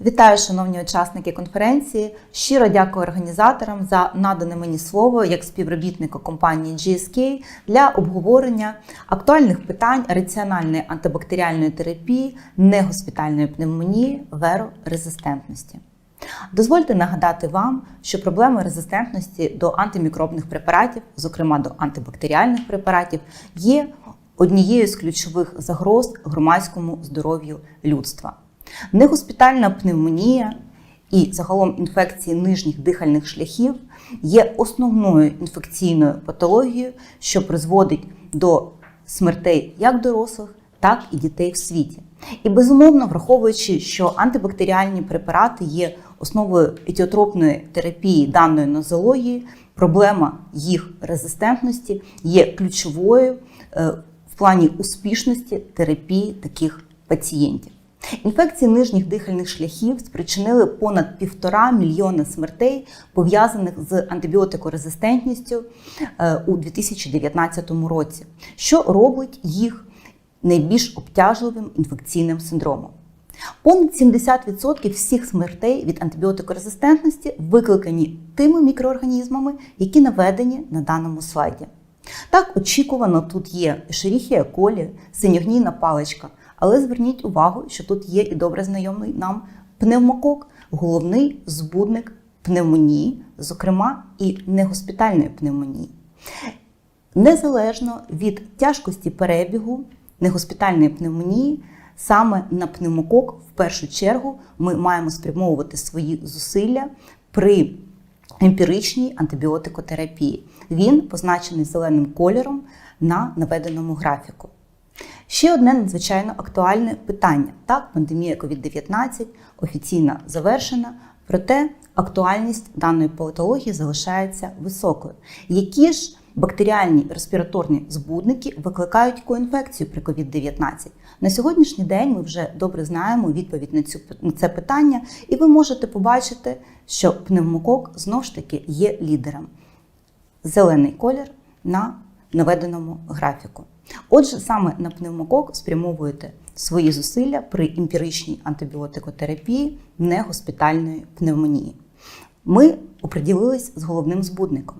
Вітаю, шановні учасники конференції. Щиро дякую організаторам за надане мені слово як співробітника компанії GSK для обговорення актуальних питань раціональної антибактеріальної терапії, негоспітальної пневмонії, верорезистентності. Дозвольте нагадати вам, що проблеми резистентності до антимікробних препаратів, зокрема до антибактеріальних препаратів, є однією з ключових загроз громадському здоров'ю людства. Негоспітальна пневмонія і загалом інфекції нижніх дихальних шляхів є основною інфекційною патологією, що призводить до смертей як дорослих, так і дітей в світі. І безумовно, враховуючи, що антибактеріальні препарати є основою етіотропної терапії даної нозології, проблема їх резистентності є ключовою е, в плані успішності терапії таких пацієнтів. Інфекції нижніх дихальних шляхів спричинили понад півтора мільйона смертей, пов'язаних з антибіотикорезистентністю е, у 2019 році, що робить їх найбільш обтяжливим інфекційним синдромом. Понад 70% всіх смертей від антибіотикорезистентності викликані тими мікроорганізмами, які наведені на даному слайді. Так, очікувано, тут є Escherichia coli, синьогнійна паличка, але зверніть увагу, що тут є і добре знайомий нам пневмокок, головний збудник пневмонії, зокрема і негоспітальної пневмонії. Незалежно від тяжкості перебігу негоспітальної пневмонії, саме на пневмокок в першу чергу ми маємо спрямовувати свої зусилля при емпіричній антибіотикотерапії. Він позначений зеленим кольором на наведеному графіку. Ще одне надзвичайно актуальне питання. Так, пандемія COVID-19 офіційно завершена, проте актуальність даної патології залишається високою. Які ж бактеріальні респіраторні збудники викликають коінфекцію при COVID-19? На сьогоднішній день ми вже добре знаємо відповідь на, цю, на це питання, і ви можете побачити, що пневмокок знов ж таки є лідером. Зелений колір на наведеному графіку. Отже, саме на пневмокок спрямовуєте свої зусилля при емпіричній антибіотикотерапії негоспітальної пневмонії. Ми оприділились з головним збудником.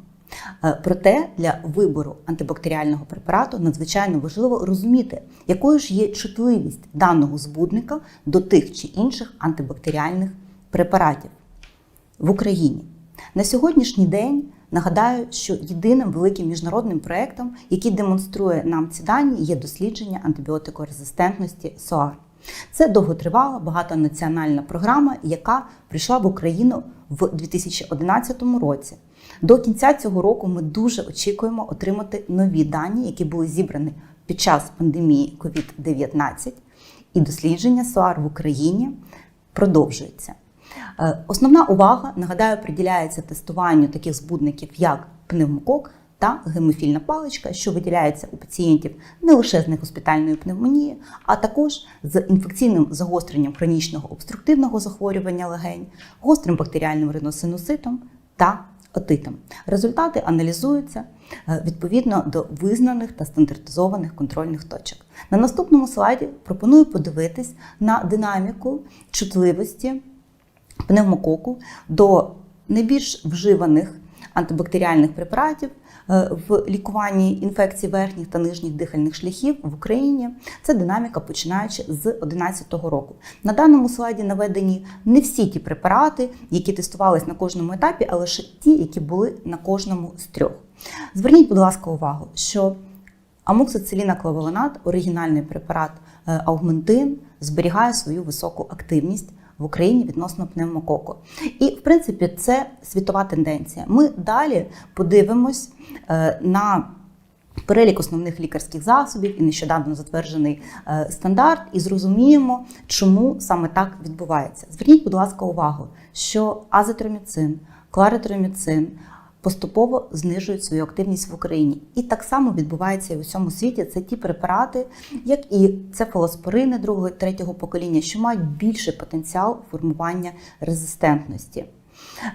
Е, Проте для вибору антибактеріального препарату надзвичайно важливо розуміти, якою ж є чутливість даного збудника до тих чи інших антибактеріальних препаратів в Україні. На сьогоднішній день нагадаю, що єдиним великим міжнародним проєктом, який демонструє нам ці дані, є дослідження антибіотикорезистентності СОАР. Це довготривала багатонаціональна програма, яка прийшла в Україну в 2011 році. До кінця цього року ми дуже очікуємо отримати нові дані, які були зібрані під час пандемії COVID-19, і дослідження СОАР в Україні продовжується. Е, Основна увага, нагадаю, приділяється тестуванню таких збудників, як пневмокок та гемофільна паличка, що виділяється у пацієнтів не лише з негоспітальною пневмонією, а також з інфекційним загостренням хронічного обструктивного захворювання легень, гострим бактеріальним риносинуситом та отитом. Результати аналізуються е, відповідно до визнаних та стандартизованих контрольних точок. На наступному слайді пропоную подивитись на динаміку чутливості пневмококу до найбільш вживаних антибактеріальних препаратів е, в лікуванні інфекцій верхніх та нижніх дихальних шляхів в Україні. Це динаміка починаючи з 2011 року. На даному слайді наведені не всі ті препарати, які тестувались на кожному етапі, а лише ті, які були на кожному з трьох. Зверніть, будь ласка, увагу, що амоксициліна оригінальний препарат е, аугментин, зберігає свою високу активність в Україні відносно пневмококу. І, в принципі, це світова тенденція. Ми далі подивимось е, на перелік основних лікарських засобів і нещодавно затверджений е, стандарт, і зрозуміємо, чому саме так відбувається. Зверніть, будь ласка, увагу, що азитроміцин, кларитроміцин, Поступово знижують свою активність в Україні. І так само відбувається і в усьому світі. Це ті препарати, як і цефалоспорини другого третього покоління, що мають більший потенціал формування резистентності.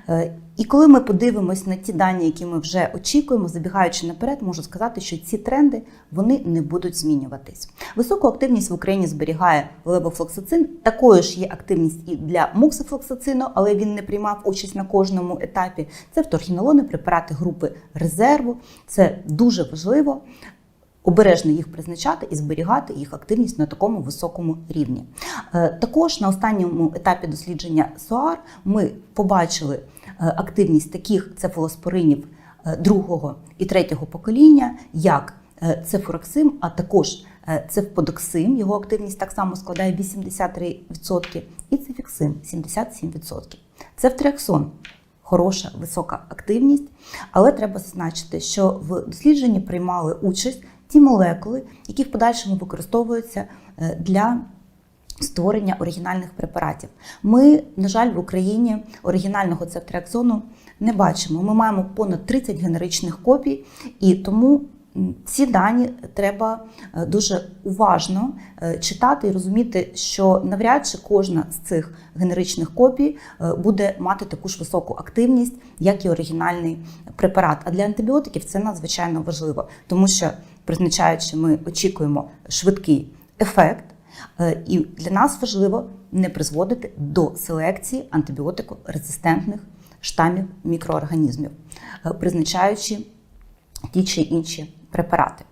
Е, І коли ми подивимось на ті дані, які ми вже очікуємо, забігаючи наперед, можу сказати, що ці тренди вони не будуть змінюватись. Високу активність в Україні зберігає левофлоксацин. Такою ж є активність і для муксифлоксацину, але він не приймав участь на кожному етапі. Це вторхінолони, препарати групи резерву. Це дуже важливо обережно їх призначати і зберігати їх активність на такому високому рівні. Е, Також на останньому етапі дослідження СОАР ми побачили е, активність таких цефалоспоринів е, другого і третього покоління, як цефураксим, а також цефподоксим, його активність так само складає 83%, і цефіксим 77%. Цефтриаксон хороша висока активність, але треба зазначити, що в дослідженні приймали участь ті молекули, які в подальшому використовуються е, для створення оригінальних препаратів. Ми, на жаль, в Україні оригінального цефтриаксону не бачимо. Ми маємо понад 30 генеричних копій, і тому ці дані треба е, дуже уважно е, читати і розуміти, що навряд чи кожна з цих генеричних копій буде мати таку ж високу активність, як і оригінальний препарат. А для антибіотиків це надзвичайно важливо, тому що призначаючи, ми очікуємо швидкий ефект. Е, І для нас важливо не призводити до селекції антибіотикорезистентних штамів мікроорганізмів, е, призначаючи ті чи інші препарати.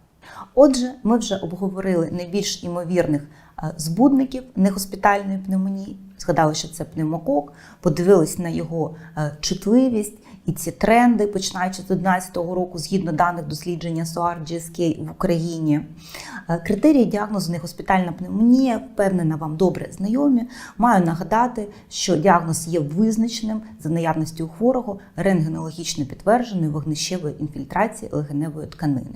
Отже, ми вже обговорили найбільш імовірних е, збудників негоспітальної пневмонії. Згадали, що це пневмокок, подивились на його чутливість і ці тренди, починаючи з 2011 року, згідно даних дослідження SOAR GSK в Україні. Е, Критерії діагнозу негоспітальна пневмонія, впевнена, вам добре знайомі. Маю нагадати, що діагноз є визначеним за наявністю у хворого рентгенологічно підтвердженої вогнищевої інфільтрації легеневої тканини.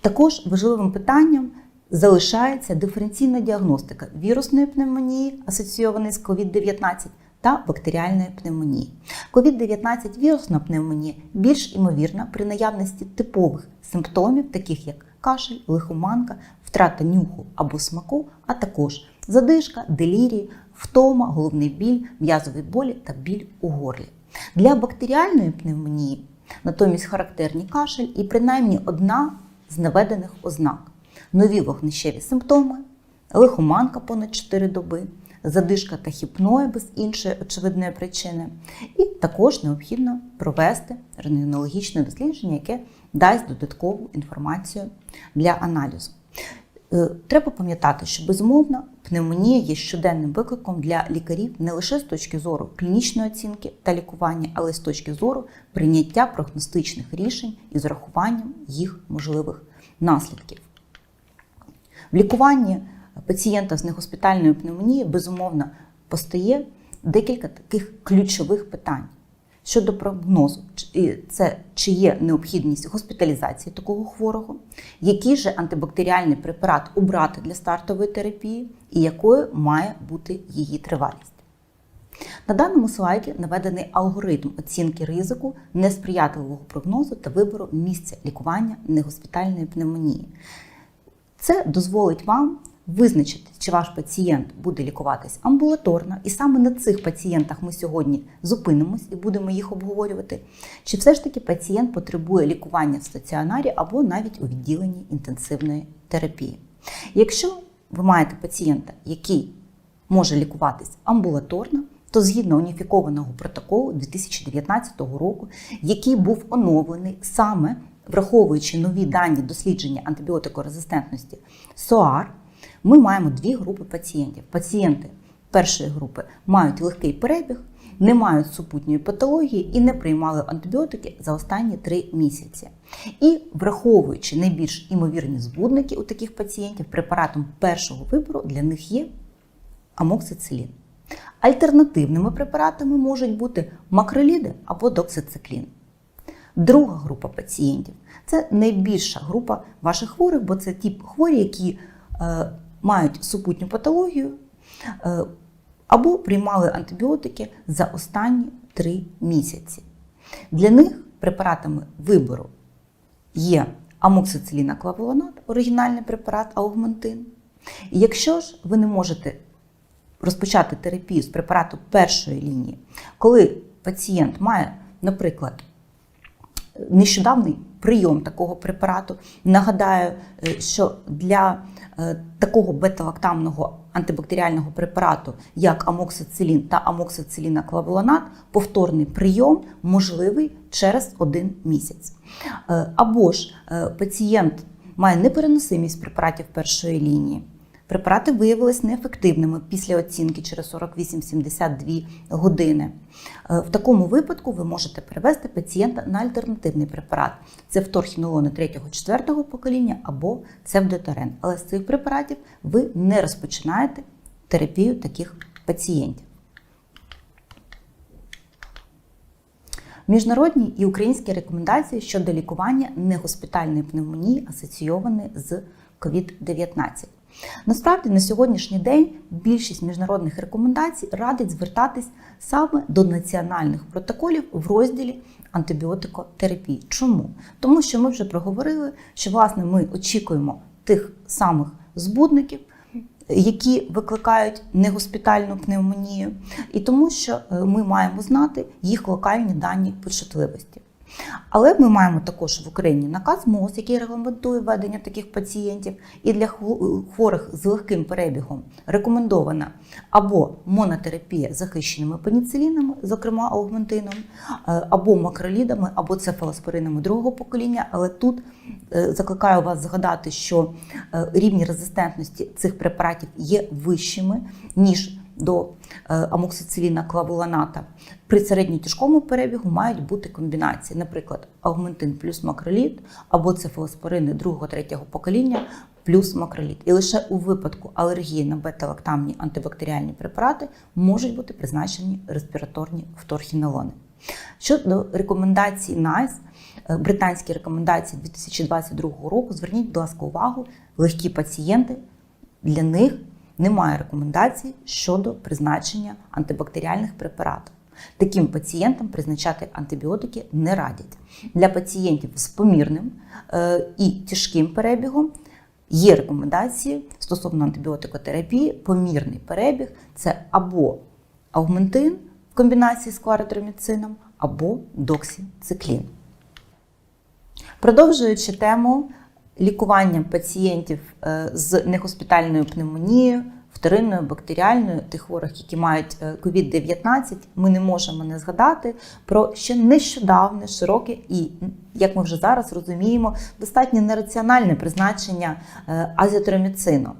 Також важливим питанням залишається диференційна діагностика вірусної пневмонії, асоційованої з COVID-19, та бактеріальної пневмонії. COVID-19 вірусна пневмонія більш імовірна при наявності типових симптомів, таких як кашель, лихоманка, втрата нюху або смаку, а також задишка, делірії, втома, головний біль, м'язові болі та біль у горлі. Для бактеріальної пневмонії натомість характерні кашель і принаймні одна з наведених ознак: нові вогнищеві симптоми, лихоманка понад 4 доби, задишка та хіпноє без іншої очевидної причини. І також необхідно провести рентгенологічне дослідження, яке дасть додаткову інформацію для аналізу. Е, Треба пам'ятати, що безумовно пневмонія є щоденним викликом для лікарів не лише з точки зору клінічної оцінки та лікування, але й з точки зору прийняття прогностичних рішень із урахуванням їх можливих наслідків. В лікуванні пацієнта з негоспітальною пневмонією безумовно постає декілька таких ключових питань. Щодо прогнозу, це чи є необхідність госпіталізації такого хворого, який же антибактеріальний препарат обрати для стартової терапії, і якою має бути її тривалість. На даному слайді наведений алгоритм оцінки ризику несприятливого прогнозу та вибору місця лікування негоспітальної пневмонії. Це дозволить вам визначити, чи ваш пацієнт буде лікуватись амбулаторно, і саме на цих пацієнтах ми сьогодні зупинимось і будемо їх обговорювати. Чи все ж таки пацієнт потребує лікування в стаціонарі або навіть у відділенні інтенсивної терапії? Якщо ви маєте пацієнта, який може лікуватись амбулаторно, то згідно уніфікованого протоколу 2019 року, який був оновлений саме враховуючи нові дані дослідження антибіотикорезистентності СОАР, ми маємо дві групи пацієнтів. Пацієнти першої групи мають легкий перебіг, не мають супутньої патології і не приймали антибіотики за останні три місяці. І враховуючи найбільш імовірні збудники у таких пацієнтів, препаратом першого вибору для них є амоксицилін. Альтернативними препаратами можуть бути макроліди або доксициклін. Друга група пацієнтів це найбільша група ваших хворих, бо це ті хворі, які е, мають супутню патологію е, або приймали антибіотики за останні три місяці. Для них препаратами вибору є амоксицилінаклавулонат, оригінальний препарат аугментин. І якщо ж ви не можете розпочати терапію з препарату першої лінії, коли пацієнт має, наприклад, нещодавний прийом такого препарату. Нагадаю, е, що для е, такого бета-лактамного антибактеріального препарату, як амоксицилін та амоксицилінаклавулонат, повторний прийом можливий через один місяць. Е, Або ж пацієнт має непереносимість препаратів першої лінії. Препарати виявилися неефективними після оцінки через 48-72 години. Е, В такому випадку ви можете перевести пацієнта на альтернативний препарат. Це вторхінолони 3-4 покоління або цевдотерен. Але з цих препаратів ви не розпочинаєте терапію таких пацієнтів. Міжнародні і українські рекомендації щодо лікування негоспітальної пневмонії асоційованої з COVID-19. Насправді на сьогоднішній день більшість міжнародних рекомендацій радить звертатись саме до національних протоколів в розділі антибіотикотерапії. Чому? Тому що ми вже проговорили, що власне ми очікуємо тих самих збудників, які викликають негоспітальну пневмонію, і тому, що е, ми маємо знати їх локальні дані почутливості. Але ми маємо також в Україні наказ МОЗ, який регламентує ведення таких пацієнтів, і для хво- хворих з легким перебігом рекомендована або монотерапія з захищеними пеніцилінами, зокрема аугментином, е, або макролідами, або цефалоспоринами другого покоління. Але тут е, закликаю вас згадати, що е, рівні резистентності цих препаратів є вищими ніж до е, амоксициліна клавулоната. При середньотяжкому перебігу мають бути комбінації, наприклад, аугментин плюс макролід або цефалоспорини другого третього покоління плюс макролід. І лише у випадку алергії на бета-лактамні антибактеріальні препарати можуть бути призначені респіраторні вторхінолони. Щодо рекомендацій NICE, е, британські рекомендації 2022 року, зверніть, будь ласка, увагу, легкі пацієнти для них немає рекомендацій щодо призначення антибактеріальних препаратів. Таким пацієнтам призначати антибіотики не радять. Для пацієнтів з помірним е, і тяжким перебігом є рекомендації стосовно антибіотикотерапії. Помірний перебіг це або аугментин в комбінації з кларитроміцином, або доксициклін. Продовжуючи тему лікування пацієнтів е, з негоспітальною пневмонією, вторинною бактеріальною, тих хворих, які мають е, COVID-19, ми не можемо не згадати про ще нещодавне, широке і, як ми вже зараз розуміємо, достатньо нераціональне призначення е, азітроміцину.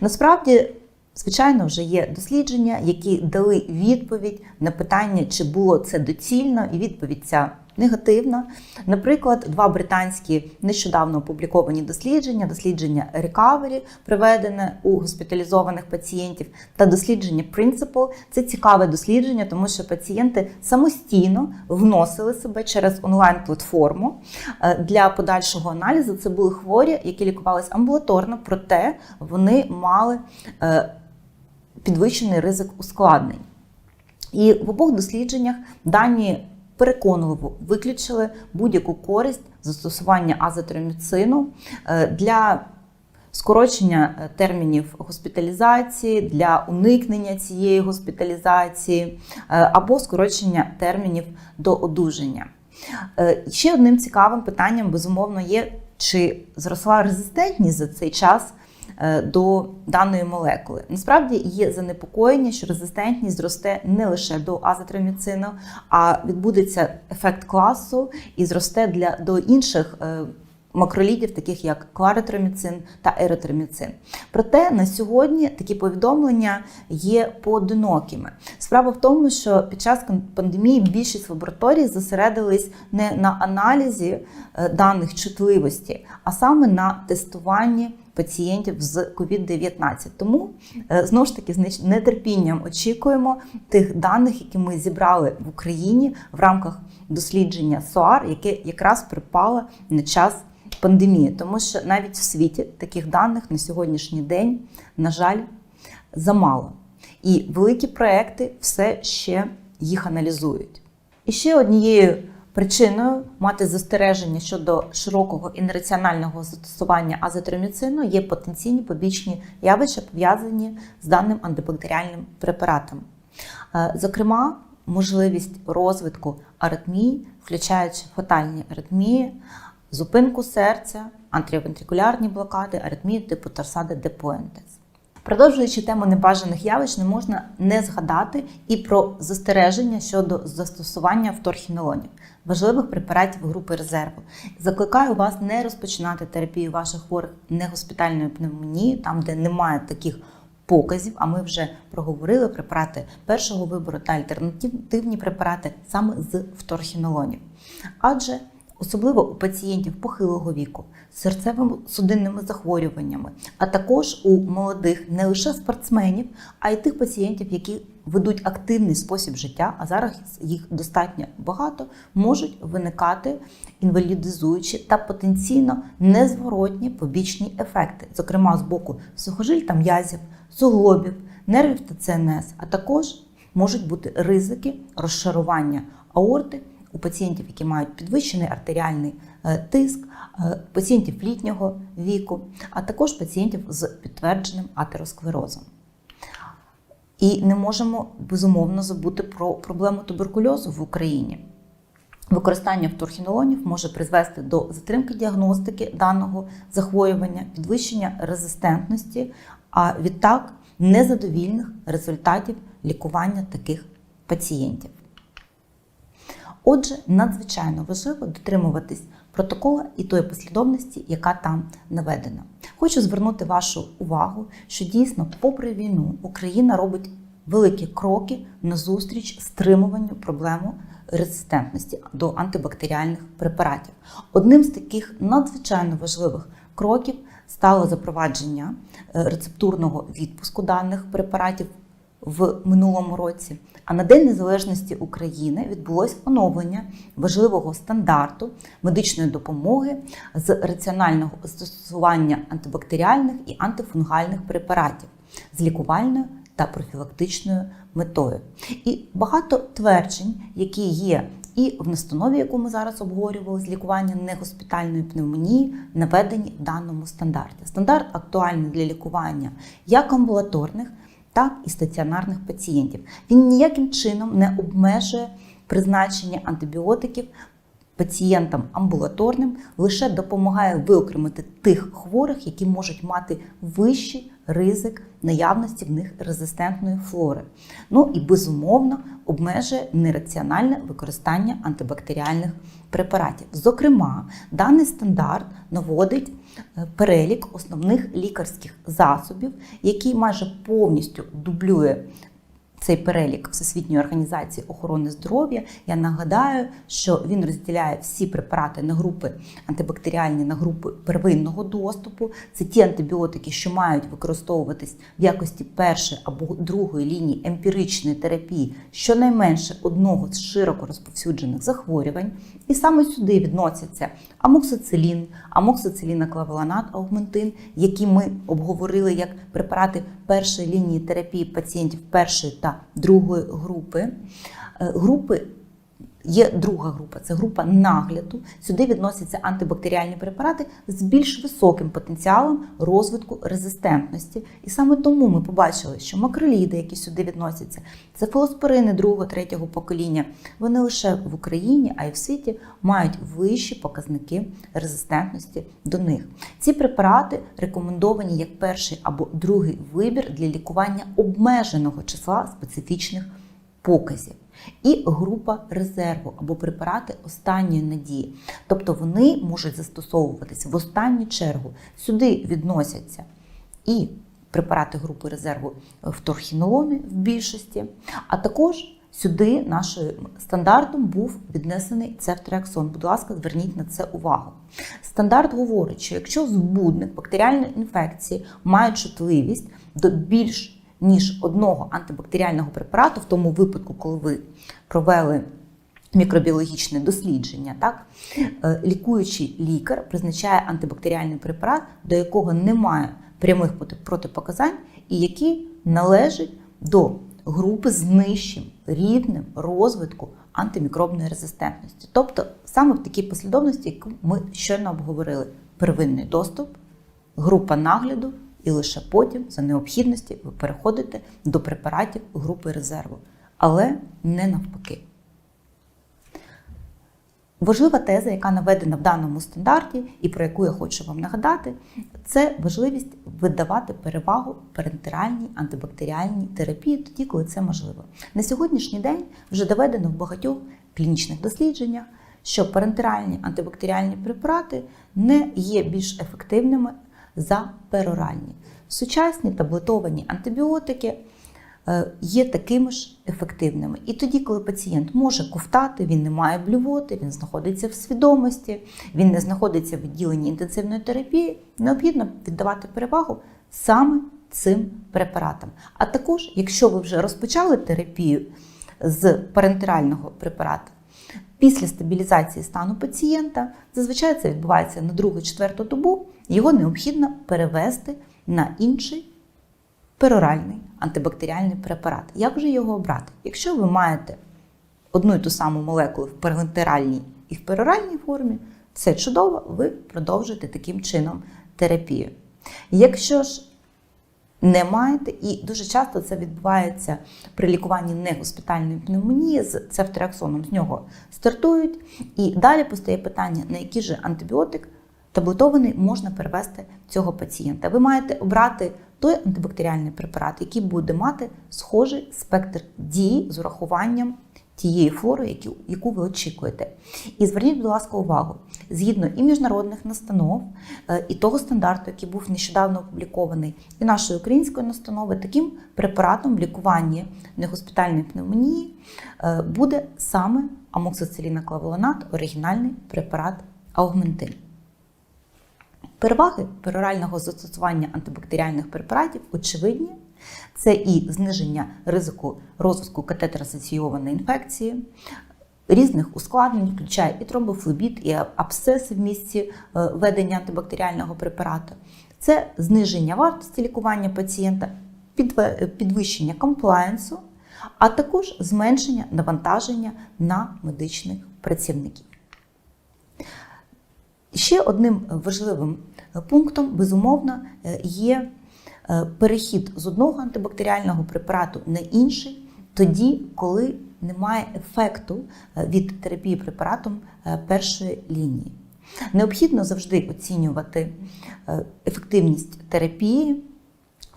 Насправді, Звичайно, вже є дослідження, які дали відповідь на питання, чи було це доцільно, і відповідь ця негативна. Наприклад, два британські нещодавно опубліковані дослідження: дослідження Recovery, проведене у госпіталізованих пацієнтів, та дослідження Principle. Це цікаве дослідження, тому що пацієнти самостійно вносили себе через онлайн-платформу Е, для подальшого аналізу. Це були хворі, які лікувалися амбулаторно, проте вони мали е, підвищений ризик ускладнень. І в обох дослідженнях дані переконливо виключили будь-яку користь застосування азотроміцину е, для скорочення е, термінів госпіталізації, для уникнення цієї госпіталізації е, або скорочення термінів до одужання. Ще одним цікавим питанням, безумовно, є, чи зросла резистентність за цей час до даної молекули. Насправді є занепокоєння, що резистентність зросте не лише до азотроміцину, а відбудеться ефект класу і зросте для до інших. е, Макролідів, таких як кларитроміцин та еритроміцин. Проте на сьогодні такі повідомлення є поодинокими. Справа в тому, що під час пандемії більшість лабораторій зосередились не на аналізі е, даних чутливості, а саме на тестуванні пацієнтів з COVID-19. Тому е, знову ж таки з нетерпінням очікуємо тих даних, які ми зібрали в Україні в рамках дослідження СОАР, яке якраз припало на час пандемії, тому що навіть в світі таких даних на сьогоднішній день, на жаль, замало. І великі проекти все ще їх аналізують. І ще однією Причиною мати застереження щодо широкого і нераціонального застосування азотроміцину є потенційні побічні явища, пов'язані з даним антибактеріальним препаратом. Е, Зокрема, можливість розвитку аритмій, включаючи фатальні аритмії, зупинку серця, антривентрикулярні блокади, аритмії типу торсади де Пуентес. Продовжуючи тему небажаних явищ, не можна не згадати і про застереження щодо застосування вторхінолонів, важливих препаратів групи резерву. Закликаю вас не розпочинати терапію ваших хворих негоспітальної пневмонії, там, де немає таких показів, а ми вже проговорили препарати першого вибору та альтернативні препарати саме з вторхінолонів. Адже особливо у пацієнтів похилого віку, з серцево-судинними захворюваннями, а також у молодих не лише спортсменів, а й тих пацієнтів, які ведуть активний спосіб життя, а зараз їх достатньо багато, можуть виникати інвалідизуючі та потенційно незворотні побічні ефекти, зокрема з боку сухожиль та м'язів, суглобів, нервів та ЦНС, а також можуть бути ризики розшарування аорти у пацієнтів, які мають підвищений артеріальний е, тиск, е, пацієнтів літнього віку, а також пацієнтів з підтвердженим атеросклерозом. І не можемо безумовно забути про проблему туберкульозу в Україні. Використання вторхінолонів може призвести до затримки діагностики даного захворювання, підвищення резистентності, а відтак незадовільних результатів лікування таких пацієнтів. Отже, надзвичайно важливо дотримуватись протокола і тої послідовності, яка там наведена. Хочу звернути вашу увагу, що дійсно, попри війну, Україна робить великі кроки назустріч стримуванню проблеми резистентності до антибактеріальних препаратів. Одним з таких надзвичайно важливих кроків стало запровадження е, рецептурного відпуску даних препаратів в минулому році. А на День Незалежності України відбулось оновлення важливого стандарту медичної допомоги з раціонального застосування антибактеріальних і антифунгальних препаратів з лікувальною та профілактичною метою. І багато тверджень, які є і в настанові, яку ми зараз обговорювали з лікування негоспітальної пневмонії, наведені в даному стандарті. Стандарт актуальний для лікування як амбулаторних, так і стаціонарних пацієнтів. Він ніяким чином не обмежує призначення антибіотиків пацієнтам амбулаторним, лише допомагає виокремити тих хворих, які можуть мати вищий ризик наявності в них резистентної флори. Ну і безумовно обмежує нераціональне використання антибактеріальних препаратів. Зокрема, даний стандарт наводить е, перелік основних лікарських засобів, який майже повністю дублює цей перелік Всесвітньої організації охорони здоров'я. Я нагадаю, що він розділяє всі препарати на групи антибактеріальні на групи первинного доступу. Це ті антибіотики, що мають використовуватись в якості першої або другої лінії емпіричної терапії щонайменше одного з широко розповсюджених захворювань. І саме сюди відносяться амоксицилін, амоксициліноклавеланат, аугментин, які ми обговорили як препарати першої лінії терапії пацієнтів першої та другої групи. Е, Групи Є друга група це група нагляду. Сюди відносяться антибактеріальні препарати з більш високим потенціалом розвитку резистентності. І саме тому ми побачили, що макроліди, які сюди відносяться, це фолоспорини другого, третього покоління. Вони лише в Україні, а й в світі мають вищі показники резистентності до них. Ці препарати рекомендовані як перший або другий вибір для лікування обмеженого числа специфічних показів. І група резерву або препарати останньої надії. Тобто вони можуть застосовуватися в останню чергу. Сюди відносяться і препарати групи резерву вторхінолони в більшості, а також сюди нашим стандартом був віднесений цефтриаксон. Будь ласка, зверніть на це увагу. Стандарт говорить, що якщо збудник бактеріальної інфекції має чутливість до більш ніж одного антибактеріального препарату, в тому випадку, коли ви провели мікробіологічне дослідження, так е, лікуючий лікар призначає антибактеріальний препарат, до якого немає прямих протипоказань, і який належить до групи з нижчим рівнем розвитку антимікробної резистентності. Тобто саме в такій послідовності, яку ми щойно обговорили: первинний доступ, група нагляду, і лише потім, за необхідності, ви переходите до препаратів групи резерву, але не навпаки. Важлива теза, яка наведена в даному стандарті, і про яку я хочу вам нагадати, це важливість видавати перевагу парентеральній антибактеріальній терапії тоді, коли це можливо. На сьогоднішній день вже доведено в багатьох клінічних дослідженнях, що парентеральні антибактеріальні препарати не є більш ефективними за пероральні. Сучасні таблетовані антибіотики е, є такими ж ефективними. І тоді, коли пацієнт може ковтати, він не має блювоти, він знаходиться в свідомості, він не знаходиться в відділенні інтенсивної терапії, необхідно віддавати перевагу саме цим препаратам. А також, якщо ви вже розпочали терапію з парентерального препарату, Після стабілізації стану пацієнта зазвичай це відбувається на другу-четверту добу, його необхідно перевести на інший пероральний антибактеріальний препарат. Як же його обрати? Якщо ви маєте одну і ту саму молекулу в парентеральній і в пероральній формі, це чудово, ви продовжуєте таким чином терапію. Якщо ж не маєте, і дуже часто це відбувається при лікуванні негоспітальної пневмонії з цефтреаксоном. З нього стартують, і далі постає питання, на який же антибіотик таблетований можна перевести цього пацієнта. Ви маєте обрати той антибактеріальний препарат, який буде мати схожий спектр дії з урахуванням тієї флори, яку, ви очікуєте. І зверніть, будь ласка, увагу, згідно і міжнародних настанов, е, і того стандарту, який був нещодавно опублікований, і нашої української настанови, таким препаратом в лікуванні негоспітальної пневмонії е, буде саме амоксициліноклавулонат, оригінальний препарат Аугментин. Переваги перорального застосування антибактеріальних препаратів очевидні. Це і зниження ризику розвитку катетер-асоційованої інфекції, різних ускладнень, включає і тромбофлебіт, і абсцеси в місці е, ведення антибактеріального препарату. Це зниження вартості лікування пацієнта, підвищення комплаєнсу, а також зменшення навантаження на медичних працівників. Ще одним важливим пунктом, безумовно, є Е, перехід з одного антибактеріального препарату на інший, тоді, коли немає ефекту е, від терапії препаратом е, першої лінії. Необхідно завжди оцінювати ефективність терапії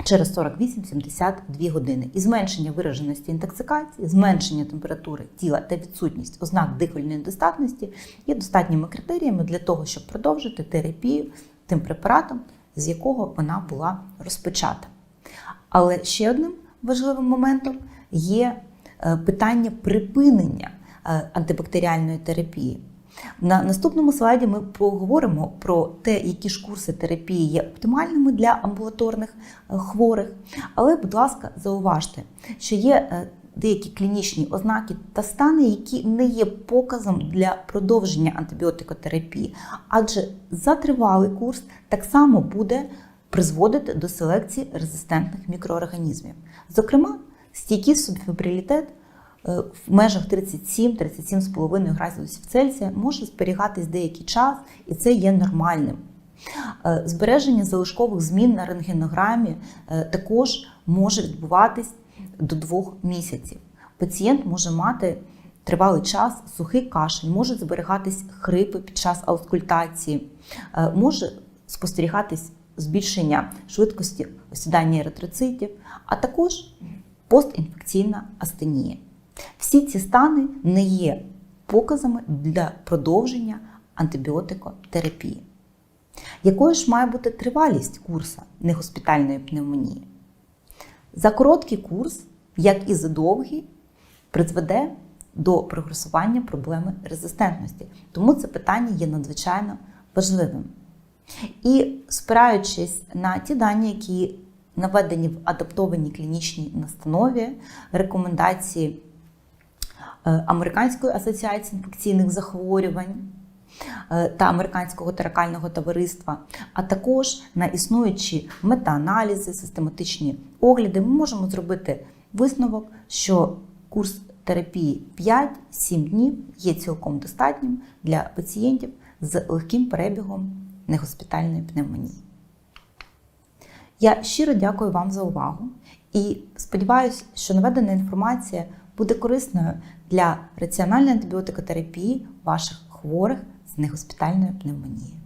через 48-72 години і зменшення вираженості інтоксикації, зменшення температури тіла та відсутність ознак дихальної недостатності є достатніми критеріями для того, щоб продовжити терапію тим препаратом, з якого вона була розпочата. Але ще одним важливим моментом є е, питання припинення е, антибактеріальної терапії. На наступному слайді ми поговоримо про те, які ж курси терапії є оптимальними для амбулаторних е, хворих. Але, будь ласка, зауважте, що є деякі клінічні ознаки та стани, які не є показом для продовження антибіотикотерапії, адже затривалий курс так само буде призводити до селекції резистентних мікроорганізмів. Зокрема, стійкий субфібрилітет е, в межах 37-37,5 градусів Цельсія може зберігатись деякий час, і це є нормальним. Е, збереження залишкових змін на рентгенограмі е, також може відбуватись до двох місяців. Пацієнт може мати тривалий час сухий кашель, можуть зберігатись хрипи під час аускультації, е, може спостерігатись збільшення швидкості осідання еритроцитів, а також постінфекційна астенія. Всі ці стани не є показами для продовження антибіотикотерапії. Якою ж має бути тривалість курсу негоспітальної пневмонії? За короткий курс, як і за довгий, призведе до прогресування проблеми резистентності. Тому це питання є надзвичайно важливим. І спираючись на ті дані, які наведені в адаптованій клінічній настанові, рекомендації Американської асоціації інфекційних захворювань. Е, та Американського теракального товариства, а також на існуючі метааналізи, систематичні огляди, ми можемо зробити висновок, що курс терапії 5-7 днів є цілком достатнім для пацієнтів з легким перебігом негоспітальної пневмонії. Я щиро дякую вам за увагу і сподіваюся, що наведена інформація буде корисною для раціональної антибіотикотерапії ваших хворих з негоспітальною пневмонією.